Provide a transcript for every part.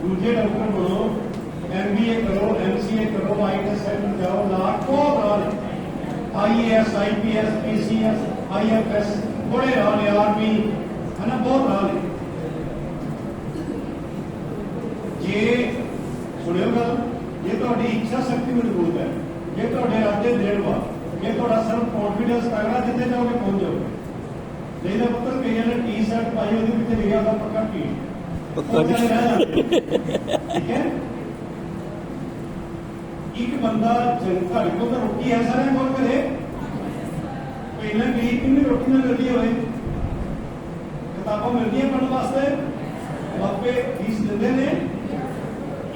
ਦੂਜੇ ਡਾਕਟਰ ਬਣੋ ਐਮਬੀਏ ਕਰੋ ਐਮਸੀਏ ਕਰੋ ਆਈਟੀਐਸ ਸੈਂਟਰ ਜਾਓ ਲਾਖੋਂ ਨਾਲ ਆਈਏਐਸ ਆਈਪੀਐਸ ਪੀਸੀਐਸ ਆਈਐਫਐਸ ਬੜੇ ਰਾਹ ਨੇ ਆਰਮੀ ਹਨਾ, ਬਹੁਤ ਰਾਹ ਨੇ ਜੇ, ਸੁਣਿਓ ਗੱਲ, ਜੇ ਤੁਹਾਡੀ ਇੱਛਾ ਸ਼ਕਤੀ ਮਜ਼ਬੂਤ ਹੈ, ਜੇ ਤੁਹਾਡੇ ਇਰਾਦੇ ਦ੍ਰਿੜ ਵਾ ਜੇ ਤੁਹਾਡਾ ਸਰਵ ਕੌਨਫੀਡੈਂਸ ਤਗੜਾ ਜਿੱਥੇ ਜਾਓਗੇ ਪਹੁੰਚ ਜਾਓਗੇ ਨਹੀਂ ਤਾਂ ਪੁੱਤਰ, ਕਈਆਂ ਨੇ ਟੀ ਸ਼ਰਟ ਪਾਈ, ਉਹਦੇ ਵਿੱਚ ਲਿਖਿਆ ਹੁੰਦਾ ਪੱਕਾ ਟੀ ਪੱਕਾ ਟੀ। ਠੀਕ ਹੈ। ਇੱਕ ਬੰਦਾ ਜਨ ਕੋਲ ਤਾਂ ਰੋਟੀ ਹੈ ਸਾਰਿਆਂ ਕੋਲ ਘਰੇ? ਪਹਿਲਾਂ ਗਰੀਬ ਕਿੰਨੀ ਰੋਟੀ ਨਾਲ ਮਿਲਦੀ ਹੋਵੇ? ਕਿਤਾਬਾਂ ਮਿਲਦੀਆਂ ਪੜਨ ਵਾਸਤੇ? ਬਾਪੇ ਫੀਸ ਦਿੰਦੇ ਨੇ।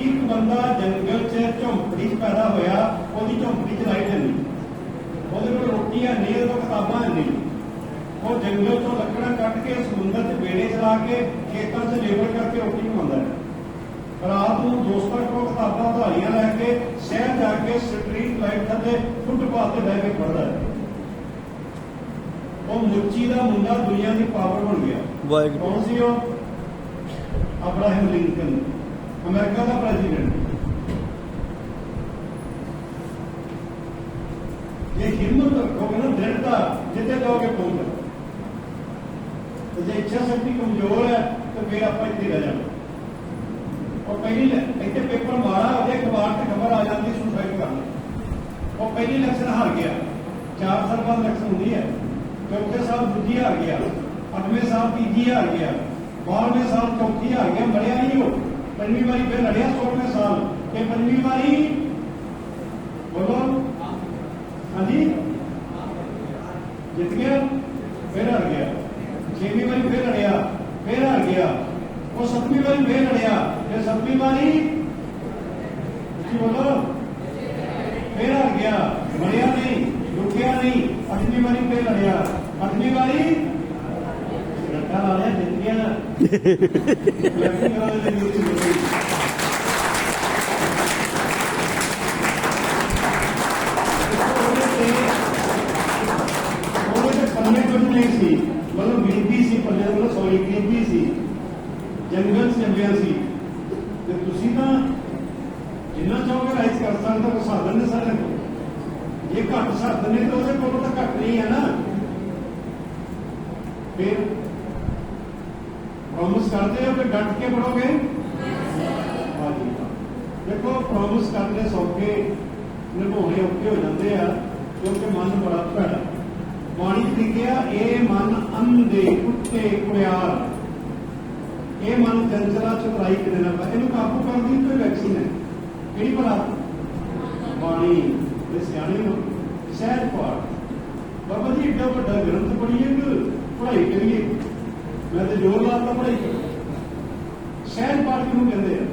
ਇੱਕ ਬੰਦਾ ਜੰਗਲ 'ਚ ਝੌਂਪੜੀ 'ਚ ਪੈਦਾ ਹੋਇਆ, ਉਹਦੀ ਝੌਂਪੜੀ 'ਚ ਲਾਈਟ ਹੈ ਨਹੀਂ ਉਹਦੇ ਕੋਲ ਰੋਟੀ ਹੈ ਨਹੀਂ ਉਹਦੇ ਕੋਲ ਕਿਤਾਬਾਂ ਨਹੀਂ ਉਹ ਜੰਗਲ 'ਚੋਂ ਲੱਕੜਾਂ ਕੱਟ ਕੇ ਸਮੁੰਦਰ 'ਚ ਬੇੜੇ ਚਲਾ ਕੇ ਖੇਤਾਂ 'ਚ ਲੇਬਰ ਕਰਕੇ ਰੋਟੀ ਕਮਾਉਂਦਾ ਹੈ। ਰਾਤ ਨੂੰ ਦੋਸਤਾਂ ਕੋਲ ਕਿਤਾਬਾਂ ਉਧਾਰੀਆਂ ਲੈ ਕੇ ਸ਼ਹਿਰ ਜਾ ਕੇ ਸਟਰੀਟ ਲਾਈਟ ਥੱਲੇ ਫੁੱਟਪਾਥ ਤੇ ਬਹਿ ਕੇ ਪੜ੍ਹਦਾ ਹੈ। ਉਹ ਮੁੱਚੀ ਦਾ ਮੁੰਡਾ ਦੁਨੀਆ ਦੀ ਪਾਵਰ ਬਣ ਗਿਆ। ਵਾਹਿਗੁਰੂ। ਕੌਣ ਸੀ ਉਹ? ਅਬਰਾਹਮ ਲਿੰਕਨ ਅਮਰੀਕਾ ਦਾ ਪ੍ਰੈਜ਼ੀਡੈਂਟ ਜੇ ਹਿੰਮਤ ਰੱਖੋਗੇ ਨਾ ਦ੍ਰਿੜਤਾ ਜਿੱਥੇ ਜਾਓਗੇ ਪਹੁੰਚ ਤੇ ਜੇ ਇੱਛਾ ਸ਼ਕਤੀ ਕਮਜ਼ੋਰ ਹੈ ਤਾਂ ਫਿਰ ਆਪਾਂ ਇੱਥੇ ਰਹਿ ਜਾਣਾ ਉਹ ਪਹਿਲੀ ਲ- ਇੱਥੇ ਪੇਪਰ ਮਾਰਾ ਉਹਦੇ ਅਖਬਾਰ ਤੇ ਖਬਰ ਆ ਜਾਂਦੀ ਸੁਸਾਈਡ ਕਰਨਾ ਉਹ ਪਹਿਲੀ ਇਲੈਕਸ਼ਨ ਹਾਰ ਗਿਆ 4 ਸਾਲ ਬਾਅਦ ਇਲੈਕਸ਼ਨ ਹੁੰਦੀ ਹੈ ਚੌਥੇ ਸਾਲ ਦੂਜੀ ਹਾਰ ਗਿਆ ਅੱਠਵੇਂ ਸਾਲ ਤੀਜੀ ਹਾਰ ਗਿਆ ਬਾਰ੍ਹਵੇਂ ਸਾਲ ਚੌਥੀ ਹਾਰ ਗਿਆ ਮਰਿਆ ਨਹੀਂ ਉਹ ਪੰਜਵੀਂ ਵਾਰੀ ਫਿਰ ਲੜਿਆ 16ਵੇਂ ਸਾਲ ਤੇ ਪੰਜਵੀਂ ਵਾਰੀ ਬੋਲੋ ਹਾਂਜੀ ਜਿੱਤ ਗਿਆ ਫਿਰ ਹਾਰ ਗਿਆ ਛੇਵੀਂ ਵਾਰੀ ਫਿਰ ਲੜਿਆ ਫਿਰ ਹਾਰ ਗਿਆ ਸੱਤਵੀਂ ਵਾਰੀ ਫਿਰ ਲੜਿਆ ਫਿਰ ਸੱਤਵੀਂ ਵਾਰੀ ਤੁਸੀਂ ਬੋਲੋ ਹਾਰ ਗਿਆ ਮਰਿਆ ਨਹੀਂ ਰੁਕਿਆ ਨਹੀਂ ਅੱਠਵੀਂ ਵਾਰੀ ਫਿਰ ਲੜਿਆ ਅੱਠਵੀਂ ਵਾਰੀ ਰੱਟਾ ਲਾ ਲਿਆ ਜਿੱਤ ਗਿਆ ਨਾ ਲੈਫਟ ਵਾਲੇ ਦੇ ਵਿੱਚ ਜਿੱਤ ਗਿਆ। ਉਹਦੇ ਤੇ ਪੱਲੇ ਕੁਝ ਨਹੀਂ ਸੀ ਮਤਲਬ ਗਰੀਬੀ ਸੀ ਪੱਲੇ ਮਤਲਬ ਸੌਰੀ ਗਰੀਬੀ ਸੀ ਜੰਗਲ ਚ ਸੀ। ਤੇ ਤੁਸੀਂ ਤਾਂ ਜਿੰਨਾ ਚਾਹੋਗੇ ਰਾਈਜ਼ ਕਰ ਸਕਦੇ ਹੋ ਸਾਧਨ ਨੇ ਸਾਰੇ ਕੋਲ। ਜੇ ਘੱਟ ਸਾਧਨ ਨੇ ਤਾਂ ਉਹਦੇ ਕੋਲ ਤਾਂ ਘੱਟ ਨਹੀਂ ਹੈ ਨਾ। ਫਿਰ ਪ੍ਰੋਮਿਸ ਕਰਦੇ ਹੋ ਕਿ ਡਟ ਕੇ ਪੜੋਗੇ ਹਾਂਜੀ। ਦੇਖੋ ਪ੍ਰੋਮਿਸ ਕਰਨੇ ਸੌਖੇ, ਨਿਭਾਉਣੇ ਔਖੇ ਹੋ ਜਾਂਦੇ ਆ, ਕਿਉਂਕਿ ਮਨ ਬੜਾ ਭੈੜਾ। ਪਾਣੀ ਲਿਖਿਆ, ਇਹ ਮਨ ਅੰਧੇ ਕੁੱਤੇ ਕੁੜਿਆਰ। ਇਹ ਮਨ ਚੰਚਲਾ ਚਤਰਾਈ ਕਿਤੇ ਨਾ ਇਹਨੂੰ ਕਾਬੂ ਕਰਨ ਦੀ ਕੋਈ ਵੈਕਸੀਨ ਹੈ। ਕਿਹੜੀ ਭਲਾ ਬਾਣੀ ਦੇ ਸਿਆਣੇ ਨੂੰ। ਸਹਿਜ ਪਾਠ ਬਾਬਾ ਜੀ, ਏਡਾ ਵੱਡਾ ਗ੍ਰੰਥ ਪੜ੍ਹੀਏ ਕਿ ਪੜ੍ਹਾਈ ਕਰੀਏ। ਮੈਂ ਤੇ ਜੋਰ ਲਾਤਾ ਪੜ੍ਹਾਈ ਕਰੋ ਸਹਿਜ ਪਾਠ ਕਿਹਨੂੰ ਕਹਿੰਦੇ ਆ?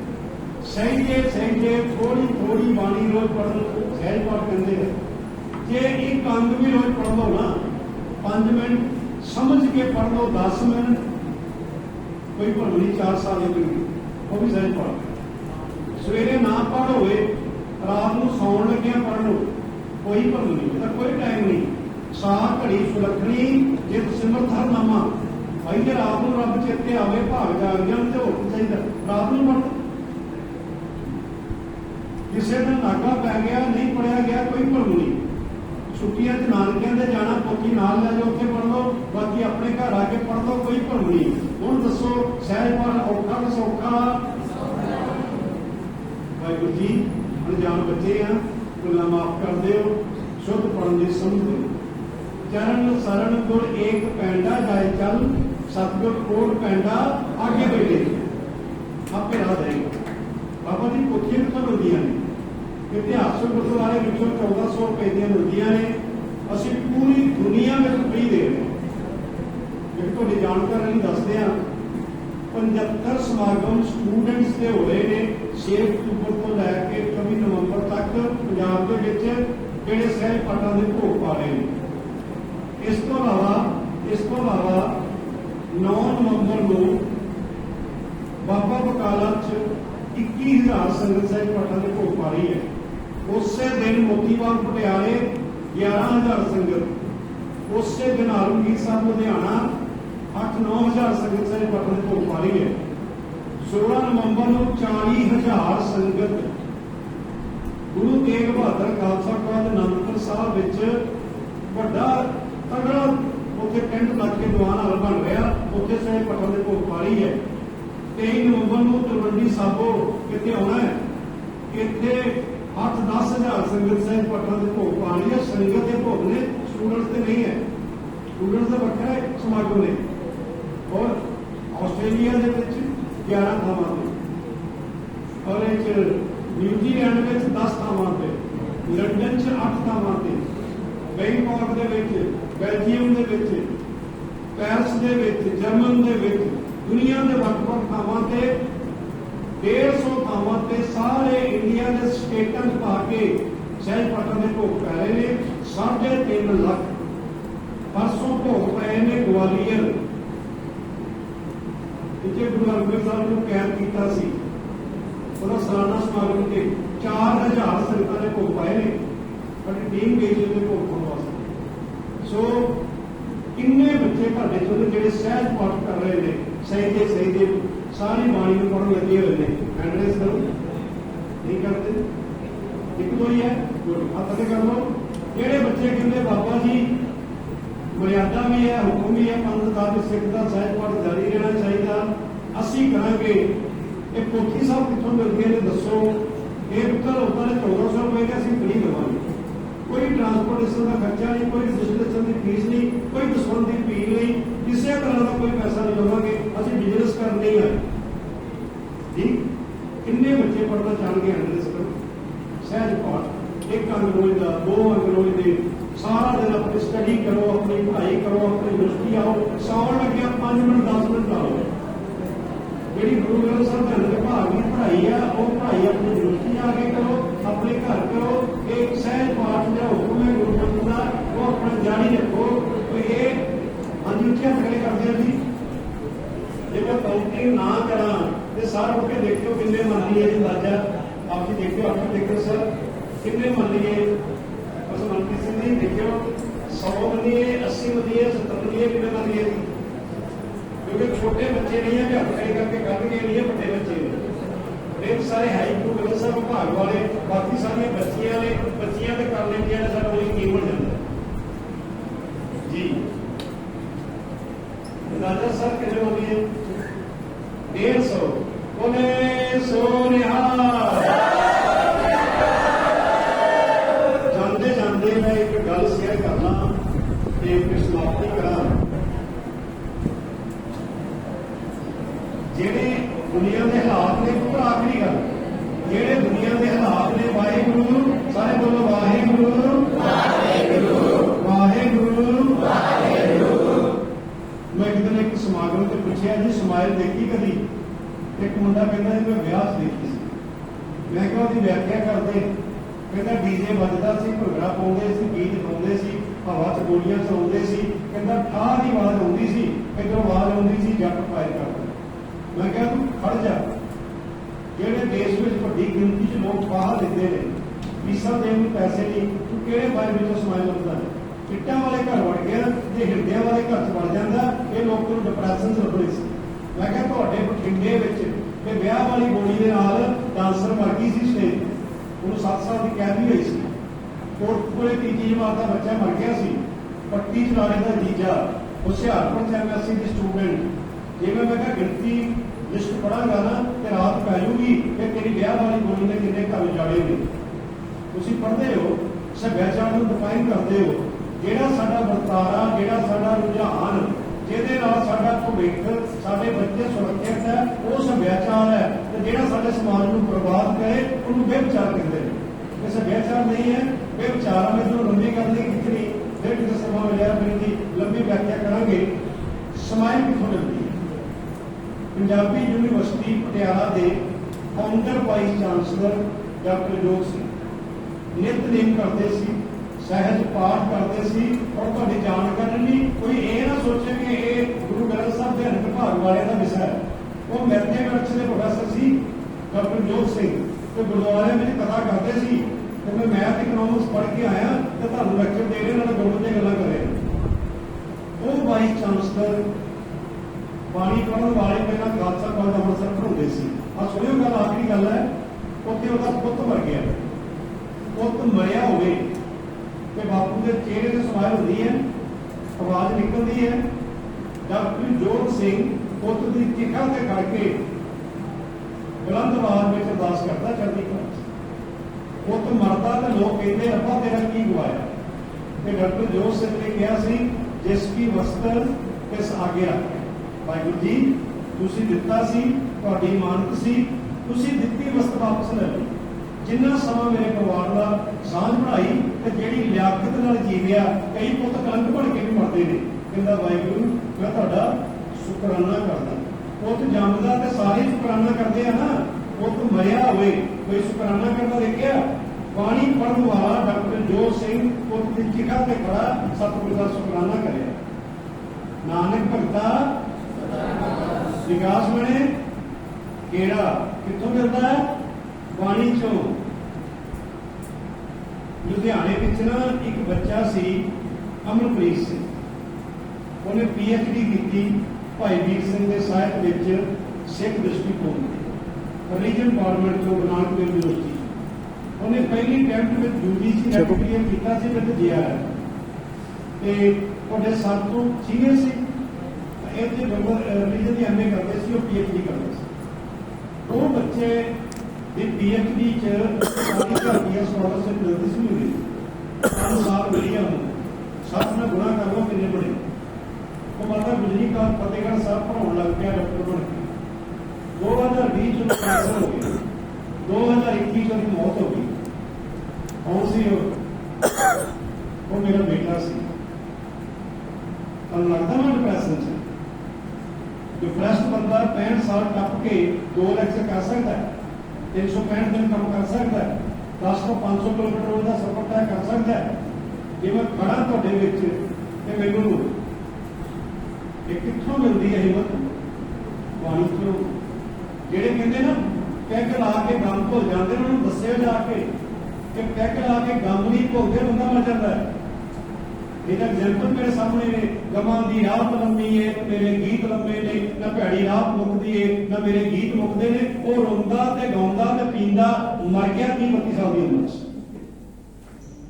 ਸਹਿਜੇ ਸਹਿਜੇ ਥੋੜੀ ਥੋੜੀ ਬਾਣੀ ਰੋਜ਼ ਪੜ੍ਹਨ ਨੂੰ ਸਹਿਜ ਪਾਠ ਕਹਿੰਦੇ ਆ। ਜੇ ਇਹ ਅੰਗ ਵੀ ਰੋਜ਼ ਪੜ੍ਹ ਲਓ ਨਾ 5 ਮਿੰਟ, ਸਮਝ ਕੇ ਪੜ੍ਹ ਲਓ 10 ਮਿੰਟ ਕੋਈ ਭਰਵਣੀ 4 ਸਾਲ ਦੀ ਕੋਈ ਉਹ ਵੀ ਸਹਿਜ ਪਾਠ ਸਵੇਰੇ ਨਾ ਪੜ੍ਹ ਹੋਵੇ, ਰਾਤ ਨੂੰ ਸੌਣ ਲੱਗਿਆ ਪੜ੍ਹ ਲਓ, ਕੋਈ ਭਰਵਣੀ ਇਹਦਾ ਕੋਈ ਟਾਈਮ ਨਹੀਂ। ਸਾਹ ਘੜੀ ਸੁਲੱਖਣੀ, ਜੇ ਸਿਮਰਤ ਹਰਨਾਮਾ ਭਾਈ ਜੇ ਰਾਤ ਨੂੰ ਰੱਬ ਚੇਤੇ ਆਵੇ, ਭਾਗ ਜਾਗ ਜਾਣ ਤੇ ਹੋਰ ਚਾਹੀਦਾ? ਰਾਤ ਨੂੰ ਪੜ੍ਹ ਕਿਸੇ ਦਾ ਨਾਗਾ ਪੈ ਗਿਆ, ਨਹੀਂ ਪੜਿਆ ਗਿਆ, ਕੋਈ ਭਰਮ ਨਹੀਂ। ਛੁੱਟੀਆਂ 'ਚ ਨਾਨਕਿਆਂ ਦੇ ਜਾਣਾ, ਪੋਤੀ ਨਾਲ ਲੈ ਜਾਓ, ਉੱਥੇ ਪੜ੍ਹ ਲਓ ਬਾਕੀ ਆਪਣੇ ਘਰ ਆ ਕੇ ਪੜ੍ਹ ਲਓ ਕੋਈ ਭਰਮ ਨਹੀਂ ਹੁਣ ਦੱਸੋ ਸਹਿਜ ਪਰ ਔਖਾ ਕਿ ਸੌਖਾ ਵਾਹਿਗੁਰੂ ਜੀ, ਅਣਜਾਣ ਬੱਚੇ ਆ ਗੁਨਾਹ ਮਾਫ ਕਰ ਦਿਓ, ਸ਼ੁੱਧ ਪੜਨ ਦੀ ਸਮਝ ਚਰਨ ਸਰਣ ਗੁਰ ਏਕ ਪੈਂਡਾ ਜਾਏ ਚੱਲ, ਸਤਗੁਰ ਕੋਟ ਪੈਂਡਾ ਅੱਗੇ ਬੈਠੇ। ਆਪੇ ਰਾਹ ਦੇਗਾ ਬਾਬਾ ਜੀ, ਪੁੱਛੀਆਂ ਤਾਂ ਮਿਲਦੀਆਂ ਨੇ? ਇਤਿਹਾਸਕ ਗੁਰਦੁਆਰੇ ਵਿੱਚੋਂ 1400 ਰੁਪਏ ਦੀਆਂ ਮਿਲਦੀਆਂ ਨੇ। ਅਸੀਂ ਪੂਰੀ ਦੁਨੀਆ ਵਿੱਚ ਫ੍ਰੀ ਦੇ ਰਹੇ ਹਾਂ। ਜੇ ਤੁਹਾਡੀ ਜਾਣਕਾਰੀ ਲਈ ਦੱਸਦੇ ਹਾਂ 75 ਸਮਾਗਮ ਸਟੂਡੈਂਟਸ ਦੇ ਹੋ ਰਹੇ ਨੇ। 6 ਅਕਤੂਬਰ ਤੋਂ ਲੈ ਕੇ 24 ਨਵੰਬਰ ਤੱਕ ਪੰਜਾਬ ਦੇ ਵਿੱਚ ਜਿਹੜੇ ਸਹਿਜ ਪਾਠਾਂ ਦੇ ਭੋਗ ਪਾ ਰਹੇ ਨੇ ਇਸ ਤੋਂ ਇਲਾਵਾ, ਇਸ ਤੋਂ ਇਲਾਵਾ 9 ਨਵੰਬਰ ਨੂੰ ਬਾਬਾ ਬਕਾਲਾ ਚ 21000 ਸੰਗਤ ਸਾਹਿਬ ਪਾਠਾਂ ਦੇ ਭੋਗ ਪਾ ਰਹੀ ਹੈ। ਉਸੇ ਦਿਨ ਮੋਤੀਵਾਲ ਪਟਿਆਲੇ 11000 ਸੰਗਤ, ਉਸੇ ਦਿਨ ਆਲਮਗੀਰ ਸਾਹਿਬ ਲੁਧਿਆਣਾ 8-9000 ਸੰਗਤ ਸਾਹਿਬ ਪਾਠਾਂ ਦੇ ਭੋਗ ਪਾ ਰਹੀ ਹੈ। 16 ਨਵੰਬਰ ਨੂੰ 40000 ਸੰਗਤ ਗੁਰੂ ਤੇਗ ਬਹਾਦਰ ਖਾਲਸਾ ਕਾਲਜ ਅਨੰਦਪੁਰ ਸਾਹਿਬ ਵਿੱਚ ਵੱਡਾ ਤਗੜਾ ਉੱਥੇ ਟੈਂਟ ਲੱਗ ਕੇ ਦੀਵਾਨ ਹਾਲ ਬਣ ਰਿਹਾ। ਉੱਥੇ ਸਹਿ ਪਠਨ ਦੇ ਭੋਗ ਪਾਰੀ ਹੈ। 23 ਨਵੰਬਰ ਨੂੰ ਤਲਵੰਡੀ ਸਾਬੋ ਕਿੱਥੇ ਆਉਣਾ ਹੈ? ਇੱਥੇ 8-10 ਹਜ਼ਾਰ ਸੰਗਤ ਸਹਿ ਪਠਨ ਦੇ ਭੋਗ ਪਾਣੀ ਹੈ। ਸੰਗਤ ਦੇ ਭੋਗ ਨੇ ਸਟੂਡੈਂਟਸ ਤੇ ਨਹੀਂ ਹੈ। ਸਟੂਡੈਂਟਸ ਦਾ ਵੱਖਰਾ ਸਮਾਗਮ ਨੇ। ਔਰ ਆਸਟ੍ਰੇਲੀਆ ਦੇ ਵਿੱਚ 11 ਥਾਵਾਂ ਤੇ। ਔਰ ਇੱਕ ਨਿਊਜ਼ੀਲੈਂਡ ਵਿੱਚ 10 ਥਾਵਾਂ ਤੇ, ਲੰਡਨ 'ਚ 8 ਥਾਵਾਂ ਤੇ ਬੈਂਕਾਕ ਦੇ ਵਿੱਚ, ਬੈਲਜੀਅਮ ਦੇ ਵਿੱਚ ਪੈਰਿਸ ਦੇ ਵਿੱਚ, ਜਰਮਨ ਦੇ ਵਿੱਚ, ਦੁਨੀਆ ਦੇ ਵੱਖ-ਵੱਖ ਥਾਵਾਂ ਤੇ 150 ਥਾਵਾਂ ਤੇ ਸਾਰੇ ਇੰਡੀਆ ਦੇ ਸਟੇਟਾਂ 'ਚ ਪਾ ਕੇ ਸਹਿਜ ਪਾਠਾਂ ਦੇ ਭੋਗ ਪੈ ਰਹੇ ਨੇ। 3.5 ਲੱਖ ਪਰਸੋਂ ਭੋਗ ਪਏ ਨੇ ਗਵਾਲੀਅਰ। ਜਿੱਥੇ ਗੁਰੂ ਅਰਜਨ ਸਾਹਿਬ ਨੂੰ ਕੈਦ ਕੀਤਾ ਸੀ, ਉਹਦਾ ਸਾਲਾਨਾ ਸਮਾਗਮ ਤੇ 4000 ਸੰਗਤਾਂ ਨੇ ਭੋਗ ਪਾਏ ਨੇ। ਸਾਡੀ ਟੀਮ ਗਈ ਸੀ ਉਹਦੇ ਭੋਗ ਪਾਉਣ ਵਾਸਤੇ। ਸੋ ਕਿੰਨੇ ਬੱਚੇ ਤੁਹਾਡੇ ਚੋਂ ਜਿਹੜੇ ਸਹਿਜ ਪਾਠ ਕਰ ਰਹੇ ਨੇ? ਸਹੀ ਸਹਿਜੇ ਸਾਰੀ ਬਾਣੀ ਨੂੰ ਪੜ੍ਹਨ ਲੱਗੇ ਹੋਏ ਨੇ। ਐਡਰੈਸ ਕਰੋ ਨਹੀਂ ਕਰਦੇ? ਇੱਕ ਦੋ ਹੀ ਹੈ। ਹੱਥ ਤੇ ਕਰ। ਲਓ ਜਿਹੜੇ ਬੱਚੇ ਕਹਿੰਦੇ, ਬਾਬਾ ਜੀ ਮਰਿਆਦਾ ਵੀ ਹੈ, ਹੁਕਮ ਵੀ ਹੈ, ਪੰਥ ਦਾ ਤੇ ਸਿੱਖ ਦਾ ਸਹਿਜ ਪਾਠ ਜਾਰੀ ਰਹਿਣਾ ਚਾਹੀਦਾ। ਅਸੀਂ ਕਰਾਂਗੇ। ਇਹ ਪੋਥੀ ਸਾਹਿਬ ਕਿੱਥੋਂ ਮਿਲਦੀ ਹੈ ਦੱਸੋ। ਇਹ ਪੁੱਤਰ ਲੋਕਾਂ ਨੇ 1400 ਰੁਪਏ ਦੇ ਅਸੀਂ ਫ੍ਰੀ ਦੇਵਾਂਗੇ ਕੋਈ ਟਰਾਂਸਪੋਰਟੇਸ਼ਨ ਦਾ ਖਰਚਾ ਨਹੀਂ, ਕੋਈ ਰਜਿਸਟ੍ਰੇਸ਼ਨ ਦੀ ਫੀਸ ਨਹੀਂ, ਕੋਈ ਦਸਵੰਦ ਦੀ ਫੀਸ ਨਹੀਂ, ਕਿਸੇ ਤਰ੍ਹਾਂ ਦਾ ਕੋਈ ਪੈਸਾ ਨਹੀਂ ਲਵਾਂਗੇ। ਅਸੀਂ ਬਿਜ਼ਨਸ ਕਰਨ ਨਹੀਂ ਆਏ ਠੀਕ? ਕਿੰਨੇ ਬੱਚੇ ਪੜ੍ਹਨਾ ਚਾਹਣਗੇ ਅੰਗਰੇਜ਼ ਕਰੋ ਸਹਿਜ ਪਾਠ। ਇੱਕ ਅੰਗ ਦਾ, ਦੋ ਅੰਗ ਰੋਜ਼ ਦੇ। ਸਾਰਾ ਦਿਨ ਆਪਣੀ ਸਟੱਡੀ ਕਰੋ, ਆਪਣੀ ਪੜ੍ਹਾਈ ਕਰੋ, ਆਪਣੀ ਯੂਨੀਵਰਸਿਟੀ ਆਓ। ਸੌਣ ਲੱਗਿਆ 5 ਮਿੰਟ 10 ਮਿੰਟ ਲਾਓ। ਜਿਹੜੀ ਗੁਰੂ ਗ੍ਰੰਥ ਸਾਹਿਬ ਦੇ ਅੰਦਰ ਦੀ ਪੜ੍ਹਾਈ ਆ, ਉਹ ਪੜ੍ਹਾਈ ਆਪਣੀ ਯੂਨੀਵਰਸਿਟੀ ਆ ਕੇ ਕਰੋ, ਆਪਣੇ ਘਰ ਕਰੋ। ਇੱਕ ਸਹਿਜ ਪਾਠ ਦਾ ਹੁਕਮ ਹੈ ਗੁਰੂ ਗ੍ਰੰਥ ਦਾ, ਉਹ ਆਪਣਾ ਜਾਰੀ ਰੱਖੋ। ਇਹ ਹਾਂਜੀ ਉੱਥੇ ਕਰਦੇ ਆ ਜੀ। ਜੇ ਮੈਂ ਕਾਊਂਟਿੰਗ ਨਾ ਕਰਾਂ, ਤੇ ਸਾਰ ਉੱਠ ਕੇ ਦੇਖਿਓ ਕਿੰਨੇ ਮੰਨ ਲਈਏ ਜੀ ਅੰਦਾਜ਼ਾ ਆਪ ਜੀ ਦੇਖਿਓ, ਆਪ ਦੇਖਿਓ ਸਰ, ਕਿੰਨੇ ਮੰਨ ਲਈਏ ਬਸ ਮਨ ਕਿਸੇ ਨਹੀਂ ਦੇਖਿਓ 100 ਮੰਨੀਏ 80 ਮੰਨੀਏ 70 ਮੰਨੀਏ ਕਿੰਨੇ ਮੰਨ ਲਈਏ ਜੀ ਕਿਉਂਕਿ ਛੋਟੇ ਬੱਚੇ ਨਹੀਂ ਹੈ ਕਿ ਹੱਥ ਖੜੇ ਕਰਕੇ ਕਰਨਗੇ ਨਹੀਂ ਹੈ ਵੱਡੇ ਬੱਚੇ ਨੇ ਇਹ ਸਾਰੇ ਹਾਈ ਗੁਰੂ ਗ੍ਰੰਥ ਸਾਹਿਬ ਵਿਭਾਗ ਵਾਲੇ ਬਾਕੀ ਸਾਰੀਆਂ ਬੱਚੀਆਂ ਨੇ ਬੱਚੀਆਂ ਤੇ ਕਰ ਲੈਂਦੀਆਂ ਨੇ ਸਾਡਾ ਉਹ ਕੀ ਬਣ ਜਾਂਦਾ ਜੀ ਰਾਜਾ ਸਾਹਿਬ ਕਿਹੜੇ ਹੋਣਗੇ 150 ਕੋਨੇ ਸੋਨਿਹਾ ਜਾਂਦੇ ਜਾਂਦੇ ਮੈਂ ਇੱਕ ਗੱਲ ਸ਼ੇਅਰ ਕਰਨਾ ਤੇ ਇੱਕ ਸਮਾਪਤੀ ਕਰਾਂ ਜਿਹੜੇ ਦੁਨੀਆ ਦੇ ਹਾਲਾਤ ਨੇ ਉਹ ਆਖਰੀ ਗੱਲ ਜਿਹੜੇ ਦੁਨੀਆ ਦੇ ਹਾਲਾਤ ਨੇ ਵਾਹਿਗੁਰੂ ਸਾਰੇ ਬੋਲੋ ਵਾਹਿਗੁਰੂ ਵਾਹਿਗੁਰੂ ਵਾਹਿਗੁਰੂ ਮੈਂ ਇੱਕ ਦਿਨ ਇੱਕ ਸਮਾਗਮ ਤੇ ਪੁੱਛਿਆ ਜੀ ਸਮਾਇਲ ਦੇਖੀ ਕਦੀ ਇੱਕ ਮੁੰਡਾ ਕਹਿੰਦਾ ਜੀ ਮੈਂ ਵਿਆਹ 'ਚ ਦੇਖੀ ਸੀ ਮੈਂ ਕਿਹਾ ਉਹਦੀ ਵਿਆਖਿਆ ਕਰਦੇ। ਕਹਿੰਦਾ ਡੀਜੇ ਵੱਜਦਾ ਸੀ, ਭੰਗੜਾ ਪਾਉਂਦੇ ਸੀ, ਗੀਤ ਗਾਉਂਦੇ ਸੀ, ਹਵਾ 'ਚ ਗੋਲੀਆਂ ਚਲਾਉਂਦੇ ਸੀ। ਕਹਿੰਦਾ ਠਾਹ ਦੀ ਆਵਾਜ਼ ਆਉਂਦੀ ਸੀ, ਇੱਧਰੋਂ ਆਵਾਜ਼ ਆਉਂਦੀ ਸੀ, ਜੱਟ ਫਾਇਰ ਕਰਦਾ। ਮੈਂ ਕਿਹਾ, ਤੂੰ ਖੜ ਜਾ। ਜਿਹੜੇ ਦੇਸ਼ ਵਿੱਚ ਵੱਡੀ ਗਿਣਤੀ 'ਚ ਲੋਕ ਬਾਹਰ ਦਿੰਦੇ ਨੇ, ਵੀਸਾ ਦੇਣ ਨੂੰ ਪੈਸੇ ਨਹੀਂ ਤੂੰ ਕਿਹੜੇ ਬਾਰੇ ਵਿੱਚੋਂ ਸਮਾਇਲ ਲੱਭਦਾ ਇੱਟਾਂ ਵਾਲੇ ਘਰ ਵੜ ਗਿਆ ਤੇ ਹਿਰਦਿਆਂ ਵਾਲੇ ਘਰ 'ਚ ਵੜ ਜਾਂਦਾ, ਇਹ ਲੋਕ ਨੂੰ ਡਿਪਰੈਸ਼ਨ 'ਚ ਲੱਭਣੇ ਸੀ। ਮੈਂ ਕਿਹਾ, ਤੁਹਾਡੇ ਬਠਿੰਡੇ ਵਿੱਚ ਇਹ ਵਿਆਹ ਵਾਲੀ ਗੋਲੀ ਦੇ ਨਾਲ ਡਾਂਸਰ ਮਰ ਗਈ ਸੀ ਸਟੇਜ ਉਹਨੂੰ 7 ਸਾਲ ਦੀ ਕੈਦ ਵੀ ਹੋਈ ਸੀ। ਕੋਟਪੁਰੇ ਤੀਜੀ ਜਮਾਤ ਦਾ ਬੱਚਾ ਮਰ ਗਿਆ ਸੀ। ਪੱਟੀ ਚਲਾਣੇ ਦਾ ਜੀਜਾ ਹੁਸ਼ਿਆਰਪੁਰ ਚ ਐਮਐਸਸੀ ਦੀ ਸਟੂਡੈਂਟ ਜੇ ਮੈਂ ਕਿਹਾ, ਗਿਣਤੀ ਲਿਸਟ ਪੜਾਂਗਾ ਨਾ ਤੇ ਰਾਤ ਪੈ ਜੂਗੀ ਕਿ ਤੇਰੀ ਵਿਆਹ ਵਾਲੀ ਗੋਲੀ ਨੇ ਕਿੰਨੇ ਘਰ ਉਜਾੜੇ ਨੇ। ਤੁਸੀਂ ਪੜ੍ਹਦੇ ਹੋ, ਸਭਿਆਚਾਰ ਨੂੰ ਡਿਫਾਈਨ ਕਰਦੇ ਹੋ। ਜਿਹੜਾ ਸਾਡਾ ਵਰਤਾਰਾ, ਜਿਹੜਾ ਸਾਡਾ ਰੁਝਾਨ, ਜਿਹਦੇ ਨਾਲ ਸਾਡਾ ਭਵਿੱਖ, ਸਾਡੇ ਬੱਚੇ ਸੁਰੱਖਿਅਤ ਹੈ, ਉਹ ਸਭਿਆਚਾਰ ਹੈ। ਜਿਹੜਾ ਸਾਡੇ ਸਮਾਜ ਨੂੰ ਬਰਬਾਦ ਕਰੇ, ਉਹਨੂੰ ਬੇਵਿਚਾਰ ਕਹਿੰਦੇ ਨੇ। ਇਹ ਸੱਭਿਆਚਾਰ ਨਹੀਂ ਹੈ, ਬੇਵਿਚਾਰ ਮੈਂ ਤੁਹਾਨੂੰ ਲੰਬੀ ਗੱਲ ਨਹੀਂ ਕੀਤੀ ਡੇਢ ਕੁ ਸਮਾਂ ਮਿਲਿਆ ਫਿਰ ਦੀ ਲੰਬੀ ਵਿਆਖਿਆ ਕਰਾਂਗੇ। ਸਮਾਜ ਕਿੱਥੋਂ ਮਿਲਦੀ ਪੰਜਾਬੀ ਯੂਨੀਵਰਸਿਟੀ ਪਟਿਆਲਾ ਦੇ ਫਾਊਂਡਰ ਵਾਈਸ ਚਾਂਸਲਰ ਡਾਕਟਰ ਜੋਗ ਸਿੰਘ। ਨਿਤਨੇਮ ਕਰਦੇ ਸੀ, ਸਹਿਜ ਪਾਠ ਕਰਦੇ ਸੀ ਔਰ ਤੁਹਾਡੀ ਜਾਣਕਾਰੀ ਲਈ ਕੋਈ ਇਹ ਨਾ ਸੋਚੇ ਕਿ ਇਹ ਗੁਰੂ ਗ੍ਰੰਥ ਸਾਹਿਬ ਦੇ ਅਨੰਦ ਭਾਗ ਵਾਲਿਆਂ ਦਾ ਵਿਸ਼ਾ ਹੈ। ਉਹ ਮੈਥਮੈਟਿਕਸ ਦੇ ਪ੍ਰੋਫੈਸਰ ਸੀ ਡਾਕਟਰ ਜੋਗ ਸਿੰਘ। ਤੇ ਗੁਰਦੁਆਰੇ ਵਿੱਚ ਕਥਾ ਕਰਦੇ ਸੀ, ਤੇ ਮੈਂ ਮੈਥ ਇਕਨੋਮਿਕਸ ਪੜ੍ਹ ਕੇ ਆਇਆ ਤੇ ਤੁਹਾਨੂੰ ਲੈਕਚਰ ਦੇ ਰਹੇ, ਨਾਲ ਗੁਰੂ ਦੀਆਂ ਗੱਲਾਂ ਕਰ। ਰਹੇ ਉਹ ਵਾਈਸ ਚਾਂਸਲਰ ਬਾਣੀ ਪੜ੍ਹਨ ਵਾਲੇ ਪਹਿਲਾਂ ਖਾਲਸਾ ਕਾਲਜ ਅੰਮ੍ਰਿਤਸਰ ਪੜ੍ਹਾਉਂਦੇ ਸੀ। ਆ ਸੁਣਿਓ ਗੱਲ, ਆਖਰੀ ਗੱਲ ਹੈ, ਉੱਥੇ ਉਹਦਾ ਪੁੱਤ ਮਰ ਗਿਆ। ਪੁੱਤ ਮਰਿਆ ਹੋਵੇ ਤੇ ਬਾਪੂ ਦੇ ਚਿਹਰੇ ਤੇ ਸਮਾਇਲ ਹੁੰਦੀ ਹੈ, ਆਵਾਜ਼ ਨਿਕਲਦੀ ਹੈ। ਡਾਕਟਰ ਜੋਤ ਸਿੰਘ ਪੁੱਤ ਦੀ ਚਿਖਾ ਤੇ ਖੜ ਕੇ ਬੁਲੰਦ ਆਵਾਜ਼ ਵਿੱਚ ਅਰਦਾਸ ਕਰਦਾ ਚੜ੍ਹਦੀ ਕਲਾ ਪੁੱਤ ਮਰਦਾ ਤੇ ਲੋਕ ਕਹਿੰਦੇ, ਰੱਬਾ ਤੇਰਾ ਕੀ ਗਵਾਇਆ ਤੇ ਡਾਕਟਰ ਜੋਤ ਸਿੰਘ ਨੇ ਕਿਹਾ ਸੀ, ਜਿਸ ਕੀ ਵਸਤਰ ਇਸ ਆ ਵਾਹਿਗੁਰੂ ਜੀ, ਤੁਸੀਂ ਦਿੱਤਾ ਸੀ, ਤੁਹਾਡੀ ਮਾਨਤ ਸੀ, ਤੁਸੀਂ ਦਿੱਤੀ ਵਸਤ ਵਾਪਸ ਲੈ ਲਈ। ਜਿੰਨਾ ਸਮਾਂ ਮੇਰੇ ਪਰਿਵਾਰ ਦਾ ਸਾਂਝ ਬਣਾਈ ਤੇ ਜਿਹੜੀ ਲਿਆਕਤ ਨਾਲ ਜੀਵਿਆ, ਕਈ ਪੁੱਤ ਕਲੰਕ ਬਣ ਕੇ ਵੀ ਮਰਦੇ ਨੇ। ਕਹਿੰਦਾ, ਵਾਹਿਗੁਰੂ, ਮੈਂ ਤੁਹਾਡਾ ਸ਼ੁਕਰਾਨਾ ਕਰਦਾ। ਪੁੱਤ ਜੰਮਦਾ ਤੇ ਸਾਰੇ ਸ਼ੁਕਰਾਨਾ ਕਰਦੇ ਆ ਨਾ। ਪੁੱਤ ਮਰਿਆ ਹੋਵੇ, ਕੋਈ ਸ਼ੁਕਰਾਨਾ ਕਰਦਾ ਦੇਖਿਆ? ਬਾਣੀ ਪੜ੍ਹਨ ਵਾਲਾ ਡਾਕਟਰ ਜੋਤ ਸਿੰਘ ਪੁੱਤ ਦੀ ਚਿਖਾ ਤੇ ਖੜਾ, ਸਤਿਗੁਰ ਦਾ ਸ਼ੁਕਰਾਨਾ ਕਰਿਆ। ਨਾਨਕ ਭਗਤਾ, ਵਿਕਾਸ ਬਣੇ। ਕਿਹੜਾ? ਕਿੱਥੋਂ ਮਿਲਦਾ? ਹੈ ਬਾਣੀ ਚੋਂ। ਲੁਧਿਆਣੇ ਵਿੱਚ ਨਾ ਇੱਕ ਬੱਚਾ ਸੀ ਅਮਨਪ੍ਰੀਤ ਸਿੰਘ। ਉਹਨੇ ਡੀ ਕੀਤੀ। ਭਾਈ ਵੀਰ ਸਿੰਘ ਦੇ ਸਾਹਿਤ ਵਿੱਚ ਸਿੱਖ ਦ੍ਰਿਸ਼ਟੀਕੋਣ ਰਿਲੀਜਨ ਡਿਪਾਰਟਮੈਂਟ ਤੋਂ ਨਾਨਕ ਦੇਵ ਯੂਨੀਵਰਸਿਟੀ ਉਹਨੇ ਪਹਿਲੀ ਅਟੈਂਪਟ ਵਿੱਚ ਯੂਜੀਸੀ। ਕਲੀਅਰ ਕੀਤਾ ਸੀ ਤੇ ਜਿਆ ਹੈ ਤੇ ਤੁਹਾਡੇ ਸਾਥ ਤੋਂ ਸੀਨੀਅਰ ਸੀ? ਇਹ ਤੇ ਰਿਲੀਜਨ ਦੀ ਐਮਏ ਕਰਦੇ ਸੀ ਉਹ ਡੀ ਕਰਦੇ ਸੀ। ਉਹ ਬੱਚੇ ਦੀ ਡੀ ਚ ਸਾਡੀ ਘਰ ਦੀਆਂ ਸਕਾਲਰਸ਼ਿਪ ਮਿਲਦੀ ਸੀ ਸਾਨੂੰ ਸਾਲ ਮਿਲੀ ਆ ਸੱਤ ਨਾਲ ਗੁਣਾ ਕਰ ਲਓ ਕਿੰਨੇ ਉਹ ਮਾਤਾ ਗੁਜਰੀ ਕਾ ਫਤਿਹਗੜ੍ਹ ਸਾਹਿਬ ਪੜਾਉਣ ਲੱਗ ਪਿਆ ਡਾਕਟਰ ਬਣ ਕੇ 2020 ਚ ਉਹਨੂੰ ਕੈਂਸਰ ਹੋ ਗਿਆ 2021 ਚ ਉਹਦੀ ਮੌਤ ਹੋ ਗਈ। ਕੌਣ ਸੀ ਉਹ? ਉਹ ਮੇਰਾ ਬੇਟਾ ਸੀ। ਤੁਹਾਨੂੰ ਲੱਗਦਾ ਮੈਂ ਡਿਪਰੈਸ਼ਨ ਚ? ਡਿਪਰੈਸਡ ਬੰਦਾ 65 ਸਾਲ ਟੱਪ ਕੇ 2 ਲੱਖ ਸੇ ਕਰ ਸਕਦਾ ਹੈ। 365 ਦਿਨ ਕੰਮ ਕਰ ਸਕਦਾ ਹੈ। 10 ਤੋਂ 500 ਕਿਲੋਮੀਟਰ ਉਹਦਾ ਸਫ਼ਰ ਤੈਅ ਕਰ ਸਕਦਾ ਹੈ। ਜੇ ਮੈਂ ਖੜਾ ਤੁਹਾਡੇ ਵਿੱਚ, ਤੇ ਮੈਨੂੰ ਇਹ ਕਿੱਥੋਂ ਮਿਲਦੀ ਹੈ ਹਿੰਮਤ ਬਾਣੀ ਤੋਂ ਜਿਹੜੇ ਕਹਿੰਦੇ ਨਾ ਪੈਗ ਲਾ ਕੇ ਗਮ ਭੁੱਲ ਜਾਂਦੇ ਨੇ, ਉਹਨੂੰ ਦੱਸਿਓ ਜਾ ਕੇ। ਕਿ ਪੈਗ ਲਾ ਕੇ ਗਮ ਨਹੀਂ ਭੁੱਲਦੇ, ਬੰਦਾ ਮਰ ਜਾਂਦਾ ਹੈ। ਇਹਦਾ ਐਗਜ਼ਾਮਪਲ ਮੇਰੇ ਸਾਹਮਣੇ ਨੇ। ਗਮਾਂ ਦੀ ਰਾਤ ਲੰਮੀ ਏ, ਮੇਰੇ ਗੀਤ ਲੰਮੇ ਨੇ, ਨਾ ਭੈੜੀ ਰਾਤ ਮੁੱਕਦੀ ਏ, ਨਾ ਮੇਰੇ ਗੀਤ ਮੁੱਕਦੇ ਨੇ। ਉਹ ਰੋਂਦਾ ਤੇ ਗਾਉਂਦਾ ਤੇ ਪੀਂਦਾ, ਮਰ ਗਿਆ 30 32 ਸਾਲ ਦੀ ਉਮਰ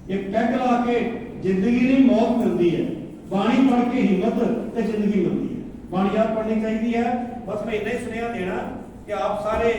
ਇਹ ਪੈਗ ਲਾ ਕੇ ਜ਼ਿੰਦਗੀ ਨਹੀਂ ਮੌਤ ਮਿਲਦੀ ਹੈ। ਬਾਣੀ ਪੜ੍ਹ ਕੇ ਹਿੰਮਤ ਤੇ ਜ਼ਿੰਦਗੀ ਮਿਲਦੀ ਹੈ। ਬਾਣੀ ਪੜ੍ਹਨੀ ਚਾਹੀਦੀ ਹੈ। ਬਸ ਮੈਂ ਇੰਨਾ ਹੀ ਸੁਨੇਹਾ ਦੇਣਾ ਕਿ ਆਪ ਸਾਰੇ